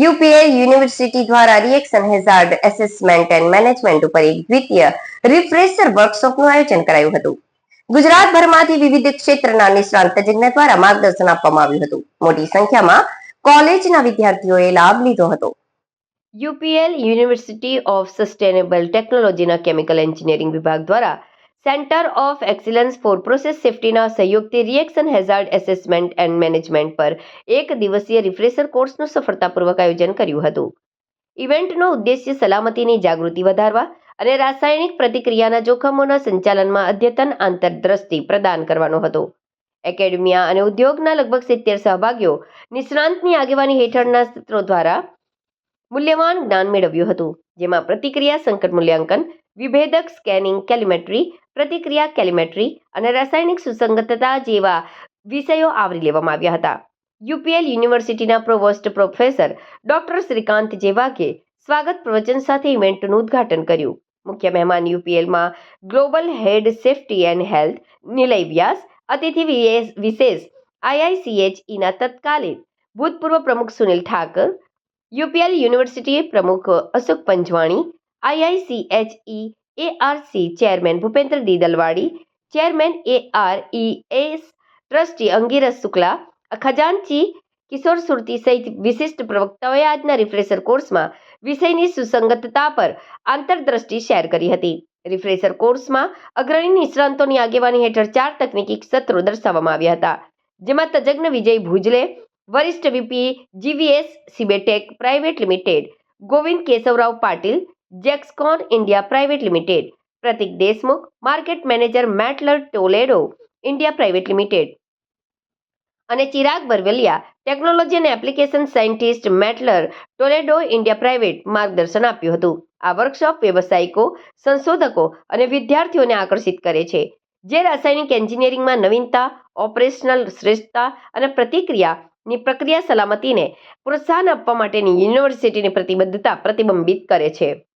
UPA university દ્વારા reaction hazard assessment and management ઉપર એક દ્વિતીય રિફ્રેશર વર્કશોપનું આયોજન કરાયું હતું. ગુજરાતભરમાંથી વિવિધ ક્ષેત્રના નિષ્ણાંત તજજ્ઞ દ્વારા માર્ગદર્શન આપવામાં આવ્યું હતું. મોટી સંખ્યામાં કોલેજના વિદ્યાર્થીઓએ લાભ લીધો હતો. યુપીએલ યુનિવર્સિટી ઓફ સસ્ટેનેબલ ટેકનોલોજીના કેમિકલ એન્જિનિયરિંગ વિભાગ દ્વારા centre of excellence for process સેફ્ટીના સહયોગથી reaction hazard assessment and management પર એક દિવસીય રિફ્રેશર કોર્સનું સફળતાપૂર્વક આયોજન કર્યું હતું. ઇવેન્ટનો ઉદ્દેશ્ય સલામતીની જાગૃતિ વધારવા અને રાસાયણિક પ્રતિક્રિયાના જોખમોના સંચાલનમાં અદ્યતન આંતરદ્રષ્ટિ પ્રદાન કરવાનો હતો. એકેડેમિયા અને ઉદ્યોગના લગભગ સિત્તેર સહભાગીઓ નિષ્ણાંતની આગેવાની હેઠળના સત્રો દ્વારા મૂલ્યવાન જ્ઞાન મેળવ્યું હતું, જેમાં પ્રતિક્રિયા સંકટ મૂલ્યાંકન વિભેદક સ્કેનિંગ કેલિમેટ્રી, પ્રતિક્રિયા કેલિમેટ્રી અને રાસાયણિક સુસંગતતા જેવા વિષયો આવરી લેવામાં આવ્યા હતા. યુપીએલ યુનિવર્સિટીના પ્રોવોસ્ટ પ્રોફેસર ડોક્ટર શ્રીકાંત જેવાકે સ્વાગત પ્રવચન સાથે ઇવેન્ટનું ઉદ્ઘાટન કર્યું. મુખ્ય મહેમાન યુપીએલમાં global head safety and health Nilay Vyas, અતિથિ વિશેષ- આઈઆઈસીએચઈના તત્કાલીન ભૂતપૂર્વ પ્રમુખ સુનિલ ઠાકર, યુપીએલ યુનિવર્સિટી પ્રમુખ Ashok Panjwani IICHE ARC chairman Bhupendra D Dalwadi chairman ARES trustee Angiras Shukla ખજાનચી Kishor Surti સહિત વિશિષ્ટ પ્રવક્તાઓએ આજના રિફ્રેશર કોર્સમાં વિષયની સુસંગતતા પર આંતરદ્રષ્ટિ શેર કરી હતી. રિફ્રેશર કોર્સમાં અગ્રણી નિષ્ણાંતોની આગેવાની હેઠળ ચાર તકનીકી સત્રો દર્શાવવામાં આવ્યા હતા, જેમાં તજજ્ઞ વિજય ભુજલે, વરિષ્ઠ વીપી જીવીએસ સિબેટેક private limited Govind Keshavrao Patil જેક્સકોન India private limited Pratik Deshmukh market manager Mettler Toledo India private limited અને ચિરાગ બરવેલિયા ટેકનોલોજી અને application scientist Mettler Toledo India private માર્ગદર્શન આપ્યું હતું. આ વર્કશોપ વ્યવસાયિકો, સંશોધકો અને વિદ્યાર્થીઓને આકર્ષિત કરે છે. જે રાસાયણિક એન્જિનિયરિંગમાં નવીનતા ઓપરેશનલ શ્રેષ્ઠતા અને પ્રતિક્રિયાની પ્રક્રિયા સલામતીને પ્રોત્સાહન આપવા માટેની યુનિવર્સિટીની પ્રતિબદ્ધતા પ્રતિબિંબિત કરે છે.